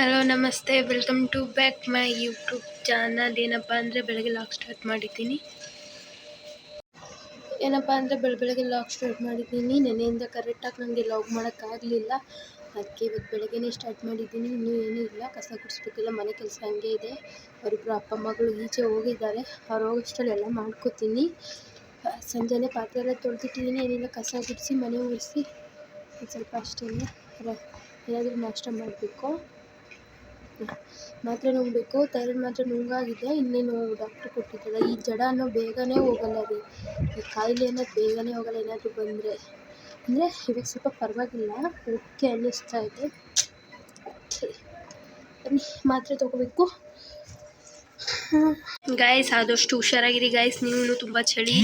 Hello, ನಮಸ್ತೆ. Welcome to back my YouTube channel. ಏನಪ್ಪ ಅಂದರೆ ಬೆಳಗ್ಗೆ ಲಾಗ್ ಸ್ಟಾರ್ಟ್ ಮಾಡಿದ್ದೀನಿ. ಏನಪ್ಪ ಅಂದರೆ ಬೆಳಗ್ಗೆ ಬೆಳಗ್ಗೆ ಲಾಗ್ ಸ್ಟಾರ್ಟ್ ಮಾಡಿದ್ದೀನಿ. ನೆನೆಯಿಂದ ಕರೆಕ್ಟಾಗಿ ನನಗೆ ಲಾಗ್ ಮಾಡೋಕ್ಕಾಗಲಿಲ್ಲ ಅದಕ್ಕೆ ಇವತ್ತು ಬೆಳಗ್ಗೆನೇ ಸ್ಟಾರ್ಟ್ ಮಾಡಿದ್ದೀನಿ. ಇನ್ನೂ ಏನೂ ಇಲ್ಲ. ಕಸ ಗುಡಿಸ್ಬೇಕಿಲ್ಲ. ಮನೆ ಕೆಲಸ ಹಂಗೆ ಇದೆ. ಅವರಿಬ್ಬರು ಅಪ್ಪ ಮಗಳು ಈಚೆ ಹೋಗಿದ್ದಾರೆ. ಅವ್ರು ಹೋಗೋಷ್ಟರಲ್ಲಿ ಎಲ್ಲ ಮಾಡ್ಕೋತೀನಿ. ಸಂಜೆನೇ ಪಾತ್ರೆ ಎಲ್ಲ ತೊಳೆದಿಟ್ಟಿದ್ದೀನಿ. ಏನಿಲ್ಲ, ಕಸ ಗುಡಿಸಿ, ಮನೆ ಒಂದು ಸ್ವಲ್ಪ ಅಷ್ಟೇ ಏನಾದರೂ ನಾಷ್ಟ ಮಾಡಬೇಕು? ಮಾತ್ರೆ ನುಂಗಬೇಕು ಥೈರಾಯ್ಡ್ ಮಾತ್ರೆ ನುಂಗಾಗಿದೆ, ಇನ್ನೇನು ಡಾಕ್ಟರ್ ಕೊಟ್ಟಿದ್ದಲ್ಲ ಈ ಜಡ ಅನ್ನೋ ಬೇಗನೆ ಹೋಗಲ್ಲ ರೀ. ಈ ಕಾಯಿಲೆ ಅನ್ನೋದು ಬೇಗನೆ ಹೋಗಲ್ಲ, ಏನಾದರೂ ಬಂದರೆ. ಅಂದರೆ ಇವಾಗ ಸ್ವಲ್ಪ ಪರವಾಗಿಲ್ಲ. ಓಕೆ ಅನ್ನಿಸ್ತಾ ಇದೆ. ಬನ್ನಿ, ಮಾತ್ರೆ ತೊಗೋಬೇಕು. ಗಾಯ್ಸ್ ಆದಷ್ಟು ಹುಷಾರಾಗಿರಿ. ಗಾಯ್ಸ್ ನೀವು ತುಂಬ ಚಳಿ.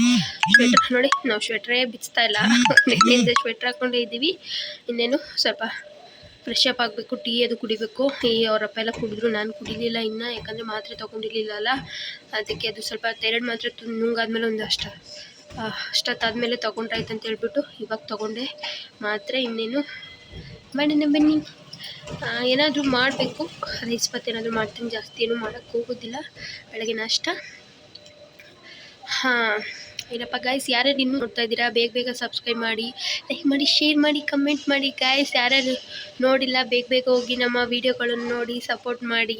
ಸ್ವೆಟರ್ ನೋಡಿ, ನಾವು ಸ್ವೆಟ್ರೇ ಬಿಚ್ತಾ ಇಲ್ಲ. ಸ್ವೆಟ್ರ್ ಹಾಕೊಂಡೇ ಇದ್ದೀವಿ. ಇನ್ನೇನು ಸ್ವಲ್ಪ ಫ್ರೆಶ್ ಅಪ್ ಆಗಬೇಕು ಟೀ ಅದು ಕುಡಿಬೇಕು. ಈ ಅವರಪ್ಪ ಎಲ್ಲ ಕುಡಿದ್ರು, ನಾನು ಕುಡಿಲಿಲ್ಲ ಇನ್ನು, ಯಾಕಂದರೆ ಮಾತ್ರೆ ತೊಗೊಂಡಿರ್ಲಿಲ್ಲ ಅದಕ್ಕೆ ಅದು ಸ್ವಲ್ಪ ಎರಡು ಮಾತ್ರೆ ನುಂಗಾದ್ಮೇಲೆ ಒಂದು ಅಷ್ಟ ಅಷ್ಟೊತ್ತಾದ್ಮೇಲೆ ತೊಗೊಂಡ್ರಾಯ್ತು ಅಂತ ಹೇಳ್ಬಿಟ್ಟು ಇವಾಗ ತೊಗೊಂಡೆ. ಮಾತ್ರೆ ಇನ್ನೇನು ಮಾಡಿನ ಬನ್ನಿ. ಏನಾದರೂ ಮಾಡಬೇಕು. ರೈಸ್ ಪತ್ ಏನಾದರೂ ಮಾಡ್ತೀನಿ, ಜಾಸ್ತಿ ಏನೂ ಮಾಡೋಕ್ಕೆ ಹೋಗೋದಿಲ್ಲ. ಬೆಳಗ್ಗೆ ನಾಷ್ಟ ಹಾಂ. ಏನಪ್ಪ ಗಾಯ್ಸ್ ಯಾರ್ಯಾರು ಇನ್ನೂ ನೋಡ್ತಾ ಇದ್ದೀರಾ, ಬೇಗ ಬೇಗ ಸಬ್ಸ್ಕ್ರೈಬ್ ಮಾಡಿ ಲೈಕ್ ಮಾಡಿ ಶೇರ್ ಮಾಡಿ ಕಮೆಂಟ್ ಮಾಡಿ ಗಾಯ್ಸ್ ಯಾರ್ಯಾರು ನೋಡಿಲ್ಲ, ಬೇಗ ಬೇಗ ಹೋಗಿ ನಮ್ಮ ವೀಡಿಯೋಗಳನ್ನು ನೋಡಿ ಸಪೋರ್ಟ್ ಮಾಡಿ.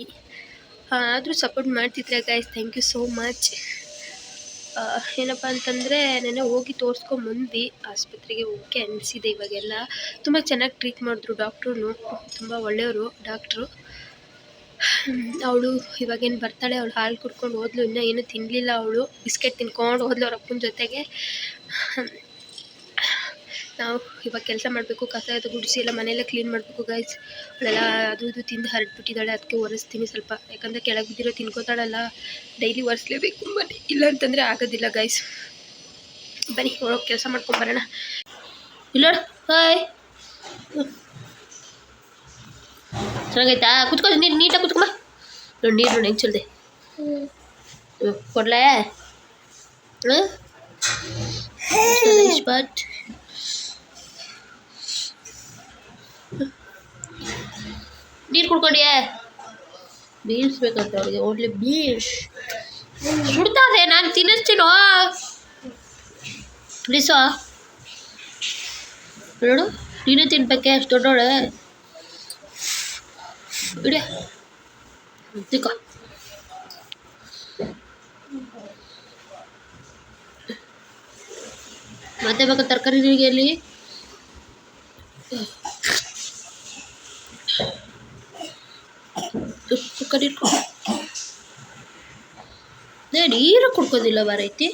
ಆದರೂ ಸಪೋರ್ಟ್ ಮಾಡ್ತಿದ್ರೆ guys thank you so much ಏನಪ್ಪ ಅಂತಂದರೆ, ನೆನ್ನೆ ಹೋಗಿ ತೋರಿಸ್ಕೊಂಬಂದು ಆಸ್ಪತ್ರೆಗೆ ಹೋಗಿ ಅನಿಸಿದೆ ಇವಾಗೆಲ್ಲ. ತುಂಬ ಚೆನ್ನಾಗಿ ಟ್ರೀಟ್ ಮಾಡಿದ್ರು ಡಾಕ್ಟ್ರು ತುಂಬ ಒಳ್ಳೆಯವರು ಡಾಕ್ಟ್ರು ಅವಳು ಇವಾಗೇನು ಬರ್ತಾಳೆ, ಅವಳು ಹಾಲು ಕುಡ್ಕೊಂಡು ಹೋದ್ಲು, ಇನ್ನೂ ಏನೂ ತಿನ್ನಲಿಲ್ಲ ಅವಳು. ಬಿಸ್ಕೆಟ್ ತಿನ್ಕೊಂಡು ಹೋದ್ಲು ಅವ್ರ ಅಪ್ಪನ ಜೊತೆಗೆ. ನಾವು ಇವಾಗ ಕೆಲಸ ಮಾಡಬೇಕು, ಕಸ ಅದು ಗುಡಿಸಿ ಎಲ್ಲ ಮನೆಯೆಲ್ಲ ಕ್ಲೀನ್ ಮಾಡಬೇಕು ಗೈಸ್ ಅವಳೆಲ್ಲ ಅದು ಇದು ತಿಂದು ಹರಡ್ಬಿಟ್ಟಿದ್ದಾಳೆ ಅದಕ್ಕೆ ಒರೆಸ್ತೀನಿ ಸ್ವಲ್ಪ. ಯಾಕಂದರೆ ಕೆಳಗೆ ಬಿದ್ದಿರೋ ತಿನ್ಕೋತಾಳಲ್ಲ ಡೈಲಿ ಒರೆಸ್ಲೇಬೇಕು ಮನೆ. ಇಲ್ಲ ಅಂತಂದರೆ ಆಗೋದಿಲ್ಲ ಗೈಸ್ ಬನ್ನಿ, ಹೋಗಿ ಕೆಲಸ ಮಾಡ್ಕೊಂಬರೋಣ ಇಲ್ಲ ಹಾಯ್ ಚೆನ್ನಾಗೈತಾ ಕುತ್ಕೊ ನೀರು ನೀಟಾಗಿ ಕುತ್ಕೊಂಬ ನೋಡಿ ನೀರು ನೋಡಿ ಹೆಂಗೆ ಚಲ್ದೆ. ಕೊಡ್ಲೇ? ಬಟ್ ನೀರು ಕುಡ್ಕೊಂಡ್ಯಾ? ಬೀಳ್ಸ್ಬೇಕಂತ ಅವ್ರಿಗೆ ಓನ್ಲಿ ಬೀಳ್ಸ್ ಸುಡ್ತಾರೆ ನಾನು ತಿನ್ನಿಸ್ತೀನೋ? ಪ್ಲೀಸೋ ನೋಡು ನೀನು ತಿನ್ಬೇಕೆ ಅಷ್ಟು ದೊಡ್ಡೋಳೆ. ಇಡಿಯ ತಿಕ್ಕೋ ಮತ್ತೆ ಬೇಕಾ ತರಕಾರಿ ಅಲ್ಲಿ? ತುಪ್ಪ ಕಡಿರ್ಕೊ ನೀರು ಕುಡ್ಕೋದಿಲ್ಲ ಬಾರೈತಿ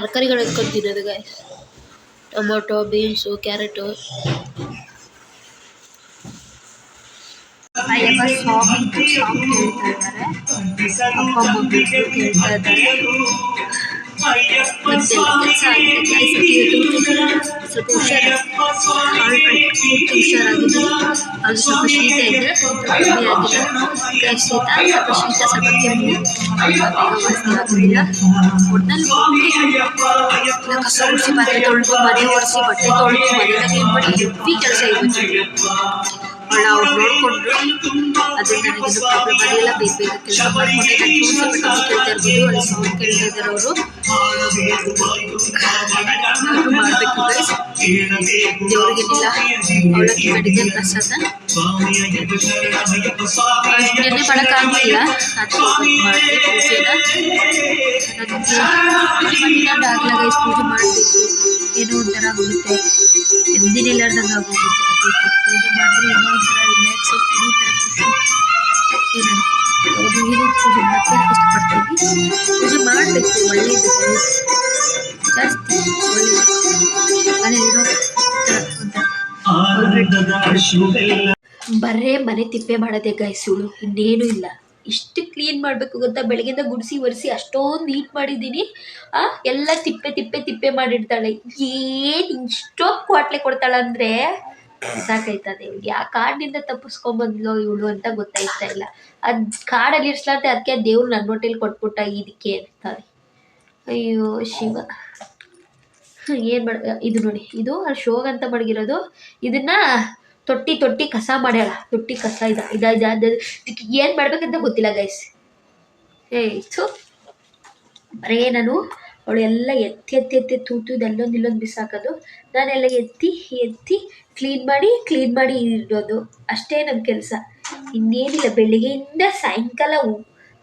ತರಕಾರಿಗಳು ಎತ್ಕೊಂಡು ತಿನ್ನೋದು guys tomato beans carrot. Song ಕೇಳ್ತಾ ಇದ್ದಾರೆ. ಅಪ್ಪ ಕೇಳ್ತಾ ಇದ್ದಾರೆ. ಮತ್ತೆಲ್ಲ ಕೆಲಸ ಆಗಿದೆ ಗಾಯ್ಸ್ ಇವತ್ತು ಸ್ವಲ್ಪ ಹುಷಾರು ಹಾಳು ಪೂರ್ತಿ ಹುಷಾರಾಗಿದೆ ಅದು ಸ್ವಲ್ಪ ಶೀತ ಇದೆ ಕಮ್ಮಿ ಆಗಿದೆ ಕೈ ಶೀತ ಸ್ವಲ್ಪ ಶೀತ ಸ್ವಲ್ಪ ಕೆಮ್ಮು ವಾಸನೆ ಆಗೋದಿಲ್ಲ ಒಟ್ನಲ್ಲಿ ಕಸ ಗುಡಿಸಿ ಪಾತ್ರೆ ತೊಳೆದು ಮನೆ ಒರೆಸಿ ಬಟ್ಟೆ ತೊಳೆದು ಮನೆಯೆಲ್ಲ ಕ್ಲೀನ್ ಮಾಡಿ ಹೆವಿ ಕೆಲಸ ಇವತ್ತು ಅವ್ರು ನೋಡಿಕೊಂಡ್ರು. ಅದರಿಂದ ನನಗೆ ಪ್ರಾಬ್ಲಮ್ ಆಗಿಲ್ಲ ಬೇಗ ಬೇಗ ಕೆಲಸ ನಾನು ಕೇಳ್ತಾ ಇರ್ಬೋದು, ಅಲ್ಲಿ ಸೌಂಡ್ ಕೇಳ್ತಾ ಇದ್ದಾರೆ ಅವರು. ಮಾಡಬೇಕು ಗೈಸ್ ಅವಳಕ್ಕೆ ಮೆಡಿಕಲ್ ಪ್ರಸಾದ. ನನಗೆ ಪೂಜೆ ಏನೋ ಒಂಥರ ಆಗುತ್ತೆ. ಎಂದಿನಿಲ್ಲಾರ್ದಂಗೆ ಆಗೋಗುತ್ತೆ ಅದಕ್ಕೆ ಮಾಡಿದ್ರೆ ಏನೋ ಖುಷಿ ಇಷ್ಟಪಡ್ತೀವಿ ಪೂಜೆ ಮಾಡಬೇಕು ಒಳ್ಳೆಯದು ಜಾಸ್ತಿ ಬರೇ ಮನೆ ತಿಪ್ಪೆ ಮಾಡದೆ ಇವಳು ಇನ್ನೇನು ಇಲ್ಲ. ಇಷ್ಟು ಕ್ಲೀನ್ ಮಾಡಬೇಕು ಗೊತ್ತಾ? ಬೆಳಗ್ಗೆಯಿಂದ ಗುಡಿಸಿ ಒರೆಸಿ ಅಷ್ಟೊಂದು ನೀಟ್ ಮಾಡಿದ್ದೀನಿ. ಆ, ಎಲ್ಲ ತಿಪ್ಪೆ ತಿಪ್ಪೆ ತಿಪ್ಪೆ ಮಾಡಿಡ್ತಾಳೆ. ಏನು ಇಷ್ಟೊಂದು ಕ್ವಾಟ್ಲೆ ಕೊಡ್ತಾಳೆ ಅಂದರೆ ಸಾಕಾಯ್ತದೆ ಇವಳಿಗೆ ಆ ಕಾಡಿನಿಂದ ತಪ್ಪಿಸ್ಕೊಂಬಂದ್ಲು ಇವಳು ಅಂತ ಗೊತ್ತಾಯ್ತಾ ಇಲ್ಲ. ಅದ್ ಕಾಡಲ್ಲಿ ಇರ್ಸ್ಲಾರ್ದೆ ಅದಕ್ಕೆ ದೇವ್ರು ನನ್ನ ಹೊಟ್ಟೆಲಿ ಕೊಟ್ಬಿಟ್ಟ ಇದಕ್ಕೆ ಅಂತಾರೆ. ಅಯ್ಯೋ ಶಿವ. ಏನ್ ಮಾಡ, ಇದು ನೋಡಿ, ಇದು ಶೋಗ್ ಅಂತ ಮಡಗಿರೋದು. ಇದನ್ನ ತೊಟ್ಟಿ ತೊಟ್ಟಿ ಕಸ ಮಾಡ್ಯಾಳ. ತೊಟ್ಟಿ ಕಸ ಇದ ಇದ ಇದಕ್ಕೆ ಏನ್ ಮಾಡ್ಬೇಕಂತ ಗೊತ್ತಿಲ್ಲ ಗೈಸ್ ಏ ಇತ್ತು ಬರೇ ನಾನು ಅವಳು ಎಲ್ಲ ಎತ್ತಿ ಎತ್ತಿ ಎತ್ತಿ ತೂತು ಇದೆಲ್ಲೊಂದು ಇಲ್ಲೊಂದು ಬಿಸಾಕೋದು. ನಾನೆಲ್ಲ ಎತ್ತಿ ಎತ್ತಿ ಕ್ಲೀನ್ ಮಾಡಿ ಕ್ಲೀನ್ ಮಾಡಿ ಇಡೋದು. ಅಷ್ಟೇ ನನ್ನ ಕೆಲಸ. ಇನ್ನೇನಿಲ್ಲ, ಬೆಳಿಗ್ಗೆಯಿಂದ ಸಾಯಂಕಾಲ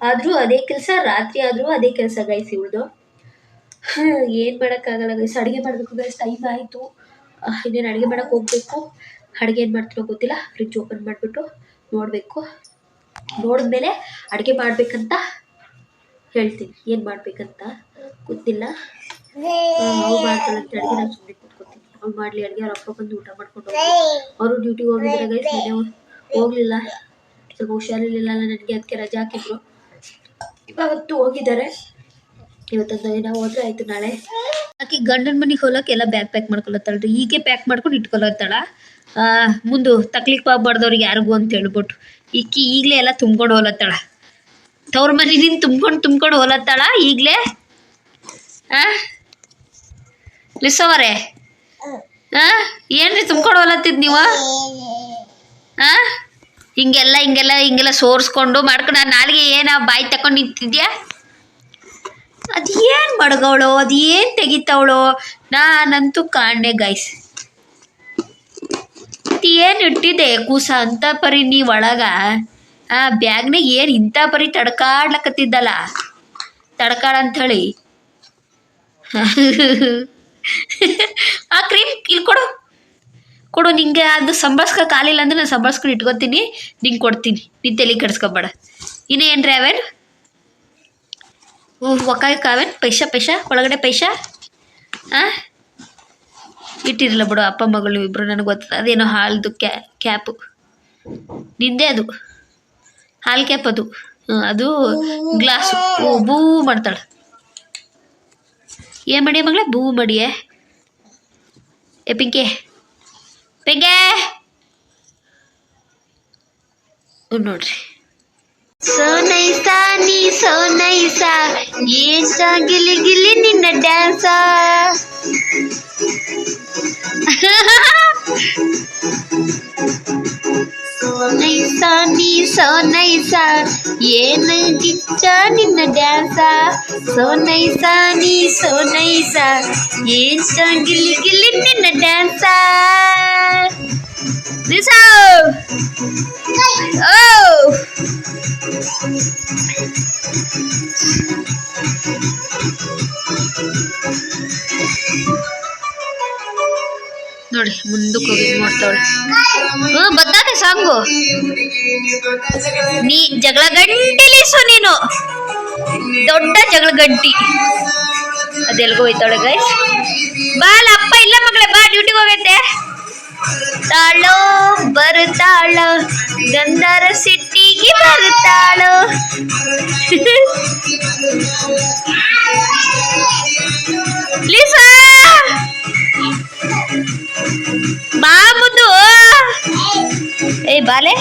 ಆದರೂ ಅದೇ ಕೆಲಸ, ರಾತ್ರಿ ಆದರೂ ಅದೇ ಕೆಲಸ ಗೈಸ್ ಇವಳ್ದು. ಏನು ಮಾಡೋಕ್ಕಾಗಲ್ಲ ಗೈಸ್ ಅಡುಗೆ ಮಾಡಬೇಕು ಗೈಸ್ ಟೈಮ್ ಆಯಿತು. ಇನ್ನೇನು ಅಡುಗೆ ಮಾಡೋಕೆ ಹೋಗಬೇಕು. ಅಡುಗೆ ಏನು ಮಾಡ್ತಿರೋ ಗೊತ್ತಿಲ್ಲ. ಫ್ರಿಜ್ ಓಪನ್ ಮಾಡಿಬಿಟ್ಟು ನೋಡಬೇಕು. ನೋಡಿದ್ಮೇಲೆ ಅಡುಗೆ ಮಾಡಬೇಕಂತ ಹೇಳ್ತೀನಿ ಏನು ಮಾಡ್ಬೇಕಂತ ಗೊತ್ತಿಲ್ಲ. ಅವ್ರು ಮಾಡ್ತಾಳೆ ನಾನು ಸುಮ್ಮನೆ ಮಾಡಲಿ, ಅಡುಗೆ, ಅವ್ರ ಅಪ್ಪ ಬಂದು ಊಟ ಮಾಡ್ಕೊಂಡು ಅವರು ಡ್ಯೂಟಿಗೆ ಹೋಗಿದ್ರೆ ಗೈಸ್ ಮನೆ ಹೋಗಲಿಲ್ಲ. ಸ್ವಲ್ಪ ಹುಷಾರಿರ್ಲಿಲ್ಲ ನನಗೆ, ಅದಕ್ಕೆ ರಜೆ ಹಾಕಿದ್ರು. ಇವತ್ತು ಹೋಗಿದ್ದಾರೆ. ಇವತ್ತೊಂದು ದಿನ ಹೋದ್ರೆ ಆಯ್ತು ನಾಳೆ. ಆಕಿ ಗಂಡನ ಮನೆಗೆ ಹೋಗಕ್ಕೆ ಎಲ್ಲ ಬ್ಯಾಗ್ ಪ್ಯಾಕ್ ಮಾಡ್ಕೊಳತ್ತಾಳ್ರಿ. ಹೀಗೆ ಪ್ಯಾಕ್ ಮಾಡ್ಕೊಂಡು ಇಟ್ಕೊಳತ್ತಾಳ. ಮುಂದೆ ತಕ್ಲಿಕ್ ಆಗ್ಬಾರ್ದವ್ರಿಗೆ ಯಾರಿಗೂ ಅಂತ ಹೇಳ್ಬಿಟ್ಟು. ಈಕಿ ಈಗಲೇ ಎಲ್ಲ ತುಂಬ್ಕೊಂಡು ಹೋಲತ್ತಾಳ ತವ್ರ ಮನೆಯಿಂದ ತುಂಬ್ಕೊಂಡು ತುಂಬ್ಕೊಂಡು ಹೋಲತ್ತಾಳ ಈಗಲೇ? ಆ? ಲಿಸವರೇ? ಹಾ ಏನ್ರಿ ತುಂಬ್ಕೊಂಡು ಹೋಲತ್ತಿದ್ ನೀವು? ಹಾಂ ಹಿಂಗೆಲ್ಲ ಹಿಂಗೆಲ್ಲ ಹಿಂಗೆಲ್ಲ ಸೋರ್ಸ್ಕೊಂಡು ಮಾಡ್ಕೊಂಡು ನಾಲಿಗೆ ಏನ ಬಾಯಿ ತಕೊಂಡು ನಿಂತಿದ್ಯಾ? ಅದೇನು ಮಡಗವಳು, ಅದೇನು ತೆಗಿತಾವಳು, ನಾನಂತೂ ಕಾಣೆ ಗೈಸ್. ಏನು ಇಟ್ಟಿದೆ ಕೂಸ ಅಂತ ಪರಿ ನೀ ಒಳಗ? ಆ ಬ್ಯಾಗ್ನಾಗ ಏನು ಇಂಥ ಬರೀ ತಡ್ಕಾಡ್ಲಕತ್ತಿದ್ದಲ್ಲ? ತಡ್ಕಾಡ ಅಂಥೇಳಿ ಆ ಕ್ರೀಮ್ ಇಲ್ಲಿ ಕೊಡು. ಕೊಡು, ನಿಂಗೆ ಅದು ಸಂಬಳ್ಸ್ಕೊಕ್ ಕಾಲಿಲ್ಲ ಅಂದ್ರೆ ನಾನು ಸಂಬಳ್ಸ್ಕೊಂಡು ಇಟ್ಕೊತೀನಿ. ನಿಂಗೆ ಕೊಡ್ತೀನಿ. ನೀನು ತಲೆ ಕೆಡ್ಸ್ಕೊಬೇಡ. ಇನ್ನೇನ್ರಿ ಅವೇನು? ಒಕ್ಕಾಯಿ ಕಾವೇನ್ ಪೈಸಾ ಪೈಸಾ? ಒಳಗಡೆ ಪೈಸಾ? ಆ? ಇಟ್ಟಿರಲ್ಲ ಬಿಡು ಅಪ್ಪ ಮಗಳು ಇಬ್ಬರು ನನಗೆ ಗೊತ್ತದ ಅದೇನೋ ಹಾಲ್ದು ಕ್ಯಾ ಕ್ಯಾಪು. ನಿಂದೆ ಅದು. ಹಾಲು ಕ್ಯಾಪ್ ಅದು. ಗ್ಲಾಸ್ ಅದು ಗ್ಲಾಸ್ ಬೂ ಮಾಡ್ತಾಳೆ. ಏನ್ ಮಾಡಿಯ ಮಗಳೇ? ಬೂ ಮಾಡಿಯೇ? ಏ ಪಿಂಕೆ. ಪಿಂಕೆ! ನೋಡ್ರಿ. ಸೋನೈಸಾ ನೀ ಸೋನೈಸಾ ಏನ್ ಗಿಲಿ ಗಿಲಿ ನಿನ್ನ ಡ್ಯಾನ್ಸ? ನೀ ಸೋನೈಸ ಏನ ಗಿಚ್ಚ ನಿನ್ನ ಡ್ಯಾನ್ಸ ಸೋನೈಸ ನೀ ಸೋನೈಸ ಏನ್ ಗಿಲಿ ಗಿಲಿ ನಿನ್ನ ಡ್ಯಾನ್ಸ Lisa! Oh! ನೋಡಿ, ಮುಂದಕ್ಕೆ ಹೋಗಿ ನೋಡ್ತಾವಳೆ ಹ್ಞೂ ಬದ್ದಾನೆ ಸಾಂಗು. ನೀ ಜಗಳ ಗಂಟಿಲಿಸು ನೀನು. ದೊಡ್ಡ ಜಗಳ ಗಂಟಿ ಅದೆಲ್ಗೋ ಹೋಯ್ತಾಳೆ ಗೈಸ್ ಬಾಲ, ಅಪ್ಪ, ಇಲ್ಲ ಮಗಳೇ, ಬಾ ಡ್ಯೂಟಿಗೆ ಹೋಗೈತೆ. ತಾಳೋ, ಬರುತ್ತಾಳ, ಗಂಧರ ಸಿಟ್ಟಿಗೆ ಬರುತ್ತಾಳು. ಬಾ ಮುದ್ದು. ಏ, ಬಾಲೆ.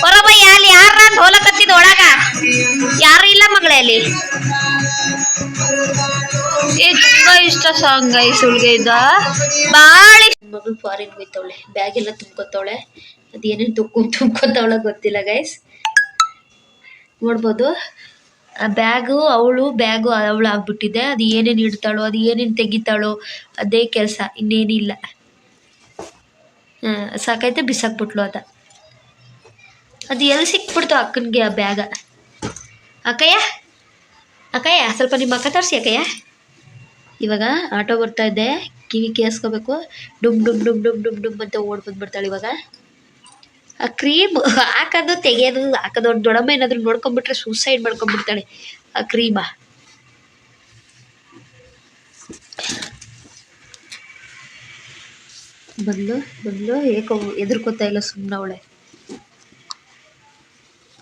ಹೊರಬಯ್ಯ ಅಲ್ಲಿ ಯಾರ ಹೋಲಕತ್ತಿದ ಒಳಗ? ಯಾರು ಇಲ್ಲ ಮಗಳೇ ಅಲ್ಲಿ? ತುಂಬಾ ಇಷ್ಟ ಸಾಂಗ್ ಐ ಇದ್ದ. ಬಾಳ ಮಗಳು ಫಾರಿನ್ ಹೋಯ್ತವಳೆ ಬ್ಯಾಗ್ ಎಲ್ಲ ತುಂಬ್ಕೊತವಳೆ. ಅದೇನೇನು ತುಕ್ಕು ತುಂಬ್ಕೊತವಳ ಗೊತ್ತಿಲ್ಲ ಗೈಸ್ ನೋಡ್ಬೋದು. ಆ ಬ್ಯಾಗು, ಅವಳು ಬ್ಯಾಗು ಅವಳು ಆಗ್ಬಿಟ್ಟಿದೆ. ಅದು ಏನೇನು ಇಡ್ತಾಳೋ, ಅದು ಏನೇನು ತೆಗಿತಾಳೋ, ಅದೇ ಕೆಲಸ. ಇನ್ನೇನಿಲ್ಲ. ಸಾಕೈತೆ ಬಿಸಾಕ್ಬಿಟ್ಲು ಅದ ಅದು ಎಲ್ಲಿ ಸಿಕ್ಬಿಡ್ತು ಅಕ್ಕನಿಗೆ ಆ ಬ್ಯಾಗ? ಅಕ್ಕಯ್ಯ? ಅಕ್ಕಯ್ಯ, ಸ್ವಲ್ಪ ನಿಮ್ಮ ಅಕ್ಕ ತರಿಸಿ ಅಕ್ಕಯ್ಯ. ಇವಾಗ ಆಟೋ ಬರ್ತಾ ಇದ್ದೆ ಕಿವಿ ಕೇಸ್ಕೋಬೇಕು ಡುಮ್ ಡುಮ್ ಡುಮ್ ಡುಮ್ ಡುಮ್ ಡುಮ್ ಅಂತ ಓಡ್ ಬಂದ್ಬಿಡ್ತಾಳೆ ಇವಾಗ. ಆ ಕ್ರೀಮ್ ಹಾಕೋದು ತೆಗೆಯೋದು ಹಾಕೋದು ಅವ್ರ ದೊಡಮ್ಮ ಏನಾದರೂ ನೋಡ್ಕೊಂಬಿಟ್ರೆ ಸೂಸೈಡ್ ಮಾಡ್ಕೊಂಡ್ಬಿಡ್ತಾಳೆ ಆ ಕ್ರೀಮ. ಬಂದ್ಲು ಬಂದ್ಲು, ಏಕೋ ಎದುರ್ಕೋತಾ ಇಲ್ಲ ಸುಮ್ಮನೆ ಅವಳೆ.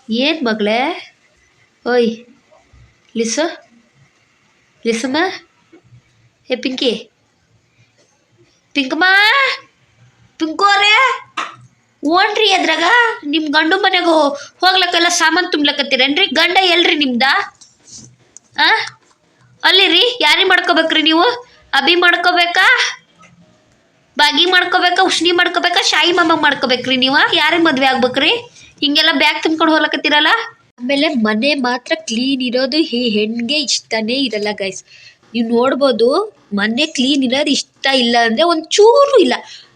ಏನು ಮಗಳೇ? ಓಯ್, ಲಿಸ, ಲಿಸಮ್ಮ? ಏ, ಪಿಂಕಿ. ಪಿಂಕಮ್ಮ? ಪಿಂಕೋರೆ ಓನ್ರಿ ಅದ್ರಾಗ ನಿಮ್ ಗಂಡು ಮನೆಗೆ ಹೋಗ್ಲಕ್ಕೆಲ್ಲ ಸಾಮಾನು ತುಂಬ್ಲಕತ್ತೀರೇನ್ರಿ? ಗಂಡ ಎಲ್ರಿ ನಿಮ್ದ? ಆ? ಅಲ್ಲಿ ರೀ ಯಾರಿಗೆ ಮಾಡ್ಕೋಬೇಕ್ರಿ ನೀವು? ಅಭಿ ಮಾಡ್ಕೋಬೇಕಾ? ಬಾಗಿ ಮಾಡ್ಕೋಬೇಕಾ, ಉಷ್ಣಿ ಮಾಡ್ಕೋಬೇಕಾ, ಶಾಯಿ ಮಾಮ ಮಾಡ್ಕೋಬೇಕ್ರಿ ನೀವು? ಯಾರಿಗೆ ಮದ್ವೆ ಆಗ್ಬೇಕ್ರಿ? ಹಿಂಗೆಲ್ಲ ಬ್ಯಾಗ್ ತುಂಬ್ಕೊಂಡು ಹೋಗ್ಲಕತ್ತೀರಲ್ಲ? ಆಮೇಲೆ ಮನೆ ಮಾತ್ರ ಕ್ಲೀನ್ ಇರೋದು ಈ ಹೆಣ್ಣಿಗೆ ಇಷ್ಟನೇ ಇರಲ್ಲ ಗೈಸ್ ನೀವು ನೋಡ್ಬೋದು, ಮನೆ ಕ್ಲೀನ್ ಇರೋದು ಇಷ್ಟ ಇಲ್ಲ ಅಂದರೆ ಒಂಚೂರು ಇಲ್ಲ.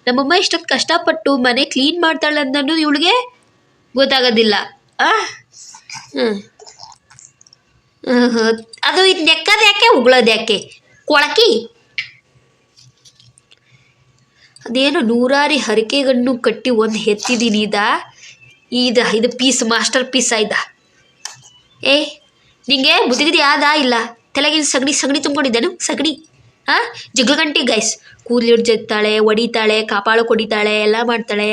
ನಮ್ಮಮ್ಮ ಇಷ್ಟೊತ್ತು ಕಷ್ಟಪಟ್ಟು ಮನೆ ಕ್ಲೀನ್ ಮಾಡ್ತಾಳೆ ಅನ್ನೋದು ಇವಳಿಗೆ ಗೊತ್ತಾಗೋದಿಲ್ಲ. ಆ? ಅದು ಇದು ನೆಕ್ಕದು ಯಾಕೆ ಯಾಕೆ? ಕೊಳಕಿ? ಅದೇನು ನೂರಾರಿ ಹರಕೆಗಣ್ಣು ಕಟ್ಟಿ ಒಂದು ಎತ್ತಿದ್ದೀನಿ ಇದ ಇದು ಇದು ಪೀಸ್, ಮಾಸ್ಟರ್ ಪೀಸ್ ಆಯ್ದ? ಏ, ನಿಂಗೆ ಬುದ್ಧಿಗಿದಿ ಯಾವ್ದ ಇಲ್ಲ? ತಲೆಗಿನ ಸಗಣಿ ಸಗಣಿ ತುಂಬಿಕೊಂಡಿದ್ದೇನು? ಸಗಣಿ ಹಾಂ ಜಗ್ಲಗಂಟಿ ಗೈಸ್ ಕೂದಲು ಜಗ್ತಾಳೆ ಹೊಡಿತಾಳೆ ಕಾಪಾಳು ಕೊಡಿತಾಳೆ, ಎಲ್ಲ ಮಾಡ್ತಾಳೆ.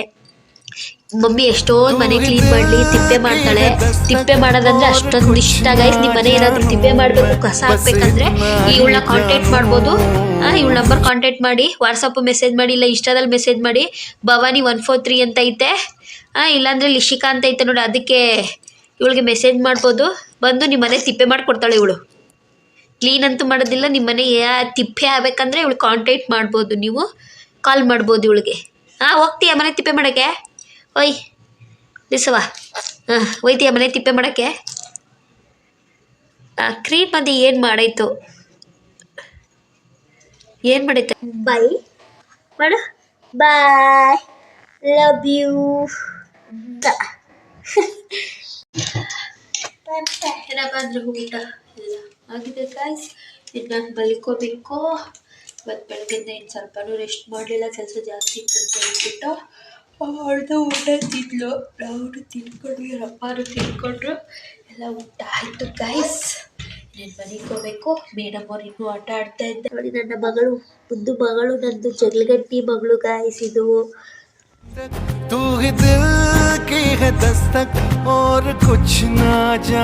ಮಮ್ಮಿ ಎಷ್ಟೊಂದು ಮನೆ ಕ್ಲೀನ್ ಮಾಡ್ಲಿ ತಿಪ್ಪೆ ಮಾಡ್ತಾಳೆ. ತಿಪ್ಪೆ ಮಾಡೋದಂದ್ರೆ ಅಷ್ಟೊಂದು ಇಷ್ಟ. ಗೈಸ್ ನಿಮ್ಮ ಮನೆ ಏನಾದರೂ ತಿಪ್ಪೆ ಮಾಡಬೇಕು ಕಸ ಹಾಕ್ಬೇಕಂದ್ರೆ ಇವಳನ್ನ ಕಾಂಟ್ಯಾಕ್ಟ್ ಮಾಡ್ಬೋದು. ಇವಳ ನಂಬರ್ ಕಾಂಟ್ಯಾಕ್ಟ್ ಮಾಡಿ ವಾಟ್ಸಪ್ ಮೆಸೇಜ್ ಮಾಡಿ ಇಲ್ಲ ಇನ್ಸ್ಟಾದಲ್ಲಿ ಮೆಸೇಜ್ ಮಾಡಿ ಭವಾನಿ ಒನ್ ಫೋರ್ ತ್ರೀ ಅಂತ ಐತೆ. ಹಾಂ ಇಲ್ಲಾಂದರೆ ಲಿಶಿಕಾ ಅಂತ ಐತೆ ನೋಡಿ ಅದಕ್ಕೆ ಇವಳಿಗೆ ಮೆಸೇಜ್ ಮಾಡ್ಬೋದು. ಬಂದು ನಿಮ್ಮ ಮನೆ ತಿಪ್ಪೆ ಮಾಡಿಕೊಡ್ತಾಳೆ ಇವಳು. ಕ್ಲೀನ್ ಅಂತೂ ಮಾಡೋದಿಲ್ಲ ನಿಮ್ಮ ಮನೆ ಯಾ ತಿಪ್ಪೆ ಆಗ್ಬೇಕಂದ್ರೆ ಇವಳು ಕಾಂಟ್ಯಾಕ್ಟ್ ಮಾಡ್ಬೋದು ನೀವು. ಕಾಲ್ ಮಾಡ್ಬೋದು ಇವಳಿಗೆ. ಹಾಂ ಹೋಗ್ತೀಯ ಮನೆ ತಿಪ್ಪೆ ಮಾಡೋಕ್ಕೆ? ಓಯ್ ಲಿಸವ ಹಾಂ ಒಯ್ತೀಯ ಮನೆ ತಿಪ್ಪೆ ಮಾಡೋಕ್ಕೆ? ಕ್ರೀಮ್ ಮಂದಿ ಏನು ಮಾಡಾಯ್ತು ಏನು ಮಾಡೈತೆ? ಬೈ ಮಾಡು. ಬಾಯ್ ಲವ್ ಯು ಅಂದ್ರೆ ಊಟ? ಎಲ್ಲ ಆಗಿದೆ ಗಾಯ್ಸ್ ಇನ್ನು ಮಲ್ಕೋಬೇಕು ಇವತ್ತು ಬೆಳಗ್ಗೆಯಿಂದ ಇನ್ನು ಸ್ವಲ್ಪನೂ ರೆಸ್ಟ್ ಮಾಡಲಿಲ್ಲ. ಕೆಲಸ ಜಾಸ್ತಿ ಇತ್ತು ಅಂತ ಹೇಳ್ಬಿಟ್ಟು. ಅರ್ಧ ಊಟ ತಿಂದ್ಲು ನಾವು ತಿನ್ಕೊಂಡ್ವಿ ರಪ್ಪರು ತಿನ್ಕೊಂಡ್ರು ಎಲ್ಲ ಊಟ ಆಯಿತು ಗಾಯ್ಸ್ నేను ಮನೆಗೆ ಹೋಗ್ಬೇಕು ಮೇಡಮ್ ಅವ್ರು ಇನ್ನೂ ಆಟ ಆಡ್ತಾ ಇದ್ದೆ ನೋಡಿ ನನ್ನ ಮಗಳು ಮುದ್ದು ಮಗಳು ನಂದು ಜಗಳಗಟ್ಟಿ ಮಗಳು ಗಾಯ್ಸ್ ಇದು तू ही दिल की है दस्तक और कुछ ना जा